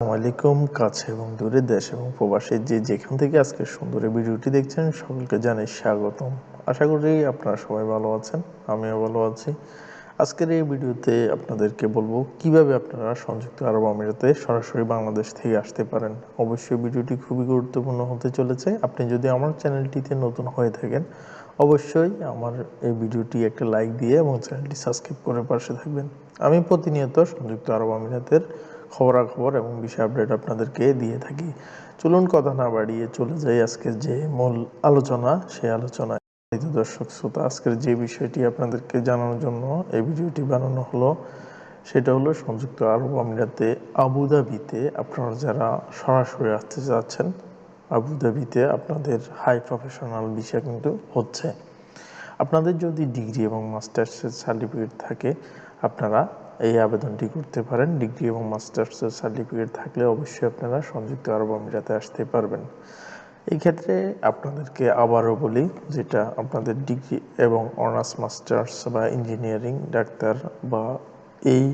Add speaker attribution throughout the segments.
Speaker 1: আলাইকুম, কাছে এবং দূরে দেশ এবং প্রবাসে যে যেখান থেকে আজকে সুন্দর ভিডিওটি দেখছেন সকলকে জানাই স্বাগতম। আশা করি আপনারা সবাই ভালো আছেন, আমিও ভালো আছি। আজকের এই ভিডিওতে আপনাদেরকে বলব কীভাবে আপনারা সংযুক্ত আরব আমিরাতে সরাসরি বাংলাদেশ থেকে আসতে পারেন। অবশ্যই ভিডিওটি খুবই গুরুত্বপূর্ণ হতে চলেছে। আপনি যদি আমার চ্যানেলটিতে নতুন হয়ে থাকেন, অবশ্যই আমার এই ভিডিওটি একটা লাইক দিয়ে এবং চ্যানেলটি সাবস্ক্রাইব করে পাশে থাকবেন। আমি প্রতিনিয়ত সংযুক্ত আরব আমিরাতের খবরাখবর এবং বিষয় আপডেট আপনাদেরকে দিয়ে থাকি। চলুন কথা না বাড়িয়ে চলে যাই আজকের যে মূল আলোচনা, সেই আলোচনায়। দর্শক, শ্রোতা, আজকের যে বিষয়টি আপনাদেরকে জানানোর জন্য এই ভিডিওটি বানানো হলো, সেটা হলো সংযুক্ত আরব আমিরাতে আবুধাবিতে আপনারা যারা সরাসরি আসতে যাচ্ছেন আবুধাবিতে আপনাদের হাই প্রফেশনাল বিষয় কিন্তু হচ্ছে। আপনাদের যদি ডিগ্রি এবং মাস্টার্সের সার্টিফিকেট থাকে, আপনারা এই আবেদনটি করতে পারেন। ডিগ্রি এবং মাস্টার্সের সার্টিফিকেট থাকলে অবশ্যই আপনারা সংযুক্ত আরব আমিরাতে আসতে পারবেন। এই ক্ষেত্রে আপনাদেরকে আবারও বলি যেটা আপনাদের ডিগ্রি এবং অনার্স, মাস্টার্স বা ইঞ্জিনিয়ারিং ডাক্তার বা এই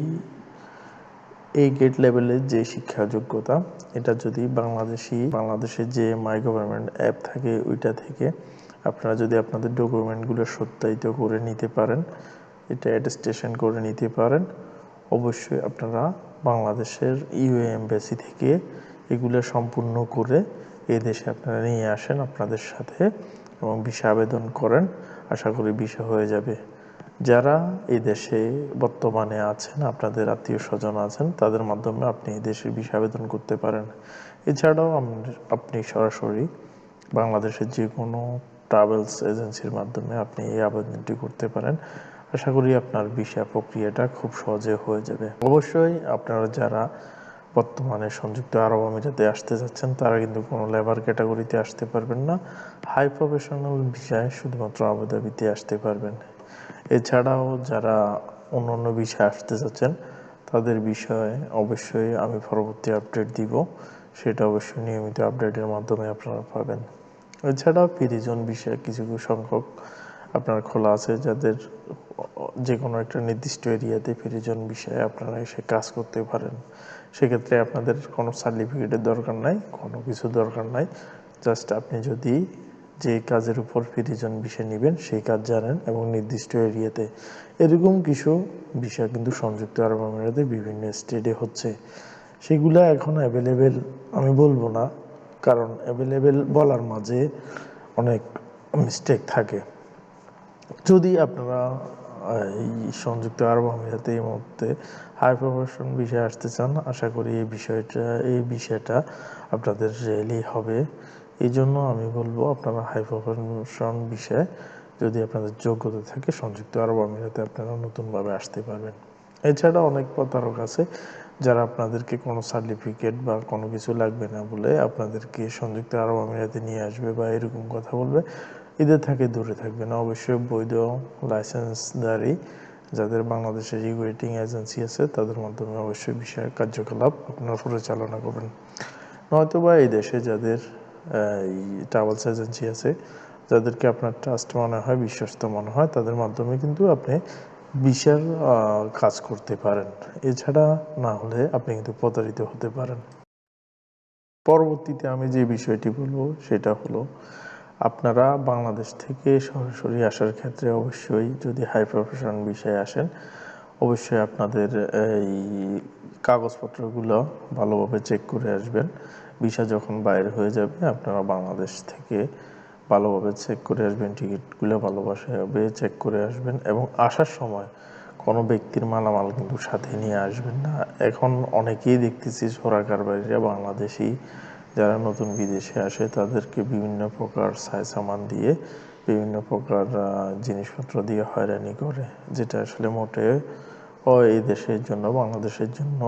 Speaker 1: এই গেট লেভেলের যে শিক্ষা যোগ্যতা, এটা যদি বাংলাদেশি বাংলাদেশের যে মাই গভর্নমেন্ট অ্যাপ থাকে ওইটা থেকে আপনারা যদি আপনাদের ডকুমেন্টগুলো সত্যায়িত করে নিতে পারেন, এটা অ্যাটেস্টেশন করে নিতে পারেন। অবশ্যই আপনারা বাংলাদেশের ইউএ এমবাসি থেকে এগুলো সম্পূর্ণ করে এই দেশে আপনারা নিয়ে আসেন আপনাদের সাথে এবং ভিসা আবেদন করেন। আশা করি ভিসা হয়ে যাবে। যারা এই দেশে বর্তমানে আছেন, আপনাদের আত্মীয় স্বজন আছেন, তাদের মাধ্যমে আপনি এই দেশের ভিসা আবেদন করতে পারেন। এছাড়াও আপনি সরাসরি বাংলাদেশের যে কোনো ট্রাভেলস এজেন্সির মাধ্যমে আপনি এই আবেদনটি করতে পারেন। আশা করি আপনার ভিসা প্রক্রিয়াটা খুব সহজে হয়ে যাবে। অবশ্যই আপনারা যারা বর্তমানে সংযুক্ত আরব আমিরাতে আসতে যাচ্ছেন, তারা কিন্তু কোনো লেবার ক্যাটাগরিতে আসতে পারবেন না। হাই প্রফেশনাল ভিসায় শুধুমাত্র আবুধাবিতে আসতে পারবেন। এছাড়াও যারা অন্য অন্য বিষয়ে আসতে যাচ্ছেন, তাদের বিষয়ে অবশ্যই আমি পরবর্তী আপডেট দিব। সেটা অবশ্যই নিয়মিত আপডেটের মাধ্যমে আপনারা পাবেন। এছাড়াও পিরিজন বিষয়ে কিছু সংখ্যক আপনার খোলা আছে যাদের যে কোনো একটা নির্দিষ্ট এরিয়াতে পিরিজন বিষয়ে আপনারা এসে কাজ করতে পারেন। সেক্ষেত্রে আপনাদের কোনো সার্টিফিকেটের দরকার নাই, কোনো কিছু দরকার নাই। জাস্ট আপনি যদি যে কাজের উপর ফিরিজন বিষয় নেবেন, সেই কাজ জানেন এবং নির্দিষ্ট এরিয়াতে। এরকম কিছু বিষয় কিন্তু সংযুক্ত আরব আমিরাতে বিভিন্ন স্টেটে হচ্ছে। সেগুলো এখন অ্যাভেলেবেল আমি বলব না, কারণ অ্যাভেলেবেল বলার মাঝে অনেক মিস্টেক থাকে। যদি আপনারা এই সংযুক্ত আরব আমিরাতে এই মুহূর্তে হাই প্রফেশন বিষয়ে আসতে চান, আশা করি এই বিষয়টা এই বিষয়টা আপনাদের রিয়েলি হবে। এই জন্য আমি বলব আপনারা হাই প্রফেশন বিষয়ে যদি আপনাদের যোগ্যতা থাকে, সংযুক্ত আরব আমিরাতে আপনারা নতুনভাবে আসতে পারবেন। এছাড়া অনেক প্রতারক আছে যারা আপনাদেরকে কোনো সার্টিফিকেট বা কোনো কিছু লাগবে না বলে আপনাদেরকে সংযুক্ত আরব আমিরাতে নিয়ে আসবে বা এরকম কথা বলবে। এদের থেকে দূরে থাকবেন। অবশ্যই বৈধ লাইসেন্সদারি যাদের বাংলাদেশের রিগুয়েটিং এজেন্সি আছে, তাদের মাধ্যমে অবশ্যই বিষয় কার্যকলাপ আপনারা পরিচালনা করবেন। নয়তো বা এই দেশে যাদের ট্রাভেলস এজেন্সি আছে, যাদেরকে আপনার ট্রাস্ট মনে হয়, বিশ্বস্ত মনে হয়, তাদের মাধ্যমে কিন্তু আপনি বিশাল কাজ করতে পারেন। এছাড়া না হলে আপনি কিন্তু প্রতারিত হতে পারেন। পরবর্তীতে আমি যে বিষয়টি বলব, সেটা হলো আপনারা বাংলাদেশ থেকে সরাসরি আসার ক্ষেত্রে অবশ্যই যদি হাই প্রফেশন বিষয়ে আসেন, অবশ্যই আপনাদের এই কাগজপত্রগুলো ভালোভাবে চেক করে আসবেন। ভিসা যখন বাইরে হয়ে যাবে, আপনারা বাংলাদেশ থেকে ভালোভাবে চেক করে আসবেন, টিকিটগুলো ভালোবাসাবে চেক করে আসবেন এবং আসার সময় কোনো ব্যক্তির মালামাল কিন্তু সাথে নিয়ে আসবেন না। এখন অনেকেই দেখতেছি সোরা কারবারিরা বাংলাদেশি যারা নতুন বিদেশে আসে, তাদেরকে বিভিন্ন প্রকার সামান দিয়ে, বিভিন্ন প্রকার জিনিসপত্র দিয়ে হয়রানি করে, যেটা আসলে মোটে, ও এই দেশের জন্য, বাংলাদেশের জন্য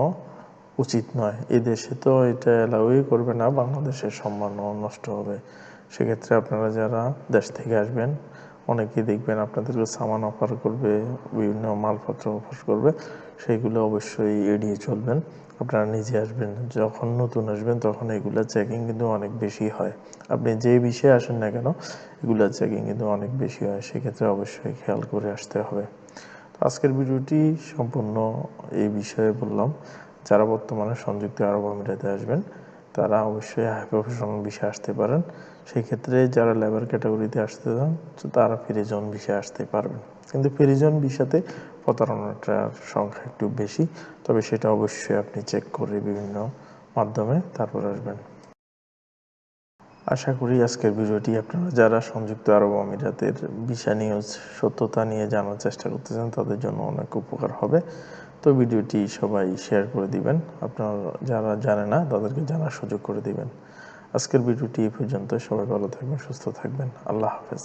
Speaker 1: উচিত নয়। এই দেশে তো এটা অ্যালাউই করবে না, বাংলাদেশের সম্মানও নষ্ট হবে। সেক্ষেত্রে আপনারা যারা দেশ থেকে আসবেন অনেকেই দেখবেন আপনাদেরকে সামান অফার করবে, বিভিন্ন মালপত্র অফার করবে, সেইগুলো অবশ্যই এড়িয়ে চলবেন। আপনারা নিজে আসবেন, যখন নতুন আসবেন তখন এগুলো চেকিং কিন্তু অনেক বেশি হয়। আপনি যে বিষয়ে আসেন না কেন, এগুলো চেকিং কিন্তু অনেক বেশি হয়, সেক্ষেত্রে অবশ্যই খেয়াল করে আসতে হবে। আজকের ভিডিওটি সম্পূর্ণ এই বিষয়ে বললাম। যারা বর্তমানে সংযুক্ত আরব আমিরাতে আসবেন তারা অবশ্যই হাই প্রফেশনাল বিষয়ে আসতে পারেন। সেই ক্ষেত্রে যারা লেবার ক্যাটাগরিতে আসতে চান, তো তারা ফিরিজন বিষয়ে আসতে পারবেন। কিন্তু ফিরিজন বিষাতে প্রতারণাটার সংখ্যা একটু বেশি, তবে সেটা অবশ্যই আপনি চেক করে বিভিন্ন মাধ্যমে তারপর আসবেন। আশা করি আজকের ভিডিওটি আপনারা যারা সংযুক্ত আরব আমিরাতের ভিসা নিউজ সত্যতা নিয়ে জানার চেষ্টা করতেছেন, তাদের জন্য অনেক উপকার হবে। তো ভিডিওটি সবাই শেয়ার করে দিবেন। আপনারা যারা জানে না, তাদেরকে জানার সুযোগ করে দিবেন। আজকের ভিডিওটি এই পর্যন্ত। সবাই ভালো থাকবেন, সুস্থ থাকবেন। আল্লাহ হাফেজ।